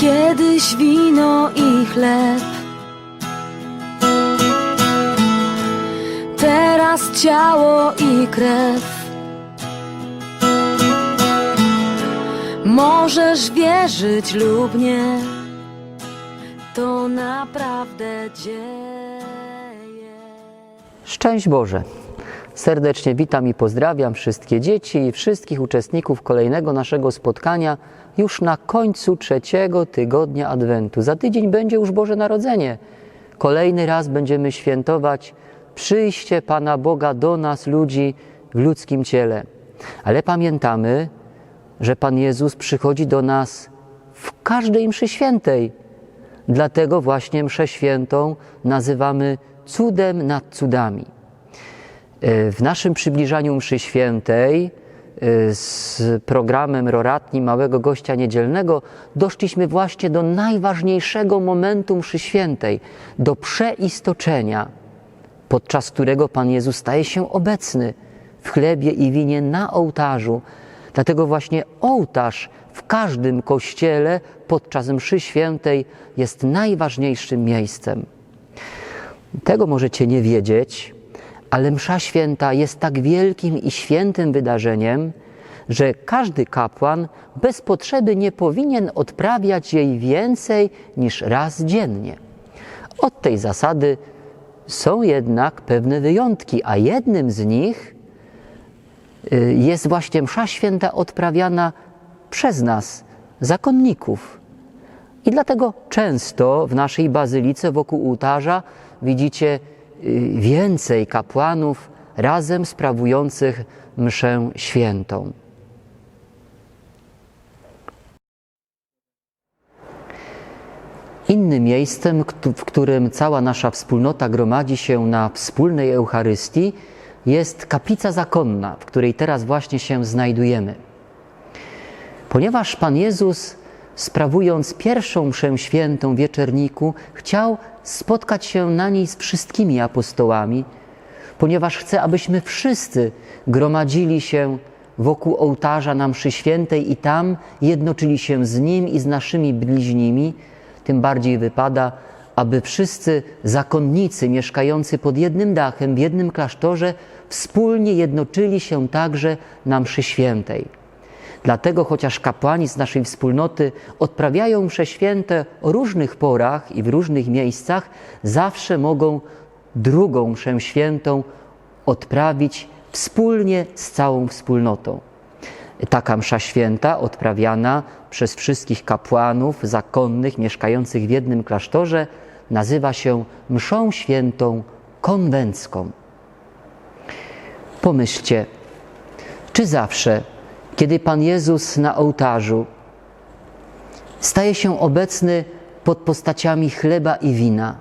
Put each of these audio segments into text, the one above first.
Kiedyś wino i chleb. Teraz ciało i krew. Możesz wierzyć lub nie, to naprawdę dzieje. Szczęść Boże! Serdecznie witam i pozdrawiam wszystkie dzieci i wszystkich uczestników kolejnego naszego spotkania już na końcu trzeciego tygodnia Adwentu. Za tydzień będzie już Boże Narodzenie. Kolejny raz będziemy świętować przyjście Pana Boga do nas, ludzi w ludzkim ciele. Ale pamiętamy, że Pan Jezus przychodzi do nas w każdej mszy świętej. Dlatego właśnie mszę świętą nazywamy cudem nad cudami. W naszym przybliżaniu mszy świętej e, z programem Roratni Małego Gościa Niedzielnego doszliśmy właśnie do najważniejszego momentu mszy świętej, do przeistoczenia, podczas którego Pan Jezus staje się obecny w chlebie i winie na ołtarzu. Dlatego właśnie ołtarz w każdym kościele podczas mszy świętej jest najważniejszym miejscem. Tego możecie nie wiedzieć, ale msza święta jest tak wielkim i świętym wydarzeniem, że każdy kapłan bez potrzeby nie powinien odprawiać jej więcej niż raz dziennie. Od tej zasady są jednak pewne wyjątki, a jednym z nich y, jest właśnie msza święta odprawiana przez nas, zakonników. I dlatego często w naszej bazylice wokół ołtarza widzicie więcej kapłanów razem sprawujących mszę świętą. Innym miejscem, w którym cała nasza wspólnota gromadzi się na wspólnej Eucharystii, jest kaplica zakonna, w której teraz właśnie się znajdujemy. Ponieważ Pan Jezus, sprawując pierwszą mszę świętą w wieczerniku, chciał spotkać się na niej z wszystkimi apostołami, ponieważ chce, abyśmy wszyscy gromadzili się wokół ołtarza na mszy świętej i tam jednoczyli się z Nim i z naszymi bliźnimi, tym bardziej wypada, aby wszyscy zakonnicy mieszkający pod jednym dachem, w jednym klasztorze, wspólnie jednoczyli się także na mszy świętej. Dlatego, chociaż kapłani z naszej wspólnoty odprawiają msze święte o różnych porach i w różnych miejscach, zawsze mogą drugą mszę świętą odprawić wspólnie z całą wspólnotą. Taka msza święta odprawiana przez wszystkich kapłanów zakonnych mieszkających w jednym klasztorze nazywa się mszą świętą konwencką. Pomyślcie, czy zawsze, kiedy Pan Jezus na ołtarzu staje się obecny pod postaciami chleba i wina,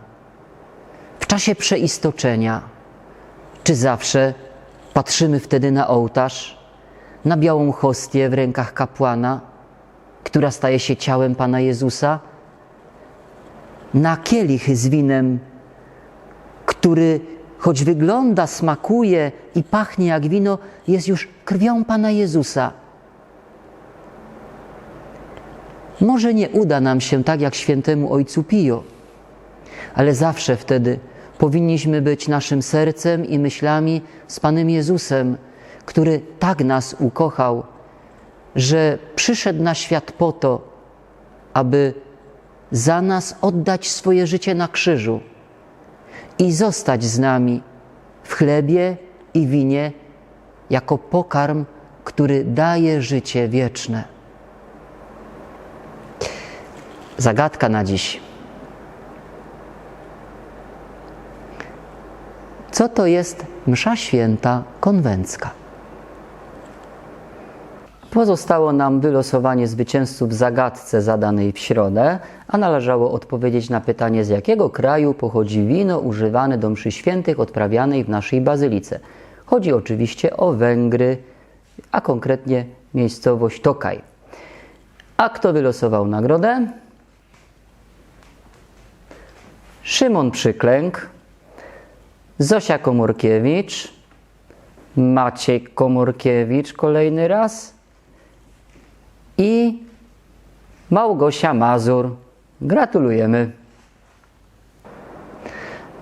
w czasie przeistoczenia, czy zawsze patrzymy wtedy na ołtarz, na białą hostię w rękach kapłana, która staje się ciałem Pana Jezusa, na kielich z winem, który choć wygląda, smakuje i pachnie jak wino, jest już krwią Pana Jezusa. Może nie uda nam się tak jak świętemu Ojcu Pio, ale zawsze wtedy powinniśmy być naszym sercem i myślami z Panem Jezusem, który tak nas ukochał, że przyszedł na świat po to, aby za nas oddać swoje życie na krzyżu i zostać z nami w chlebie i winie jako pokarm, który daje życie wieczne. Zagadka na dziś. Co to jest msza święta konwencka? Pozostało nam wylosowanie zwycięzców w zagadce zadanej w środę, a należało odpowiedzieć na pytanie, z jakiego kraju pochodzi wino używane do mszy świętych odprawianej w naszej bazylice. Chodzi oczywiście o Węgry, a konkretnie miejscowość Tokaj. A kto wylosował nagrodę? Szymon Przyklęk, Zosia Komorkiewicz, Maciek Komorkiewicz kolejny raz i Małgosia Mazur. Gratulujemy.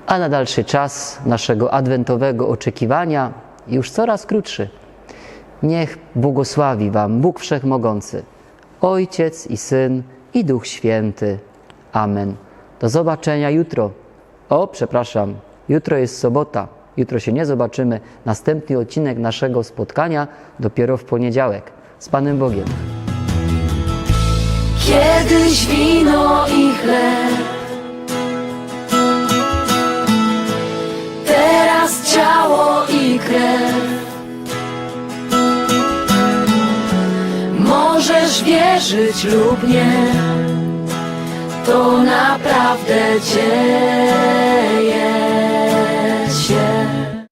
A na dalszy czas naszego adwentowego oczekiwania, już coraz krótszy, niech błogosławi Wam Bóg Wszechmogący, Ojciec i Syn i Duch Święty. Amen. Do zobaczenia jutro. O, przepraszam, jutro jest sobota. Jutro się nie zobaczymy. Następny odcinek naszego spotkania dopiero w poniedziałek. Z Panem Bogiem. Kiedyś wino i chleb Teraz ciało i krew Możesz wierzyć lub nie To naprawdę dzieje się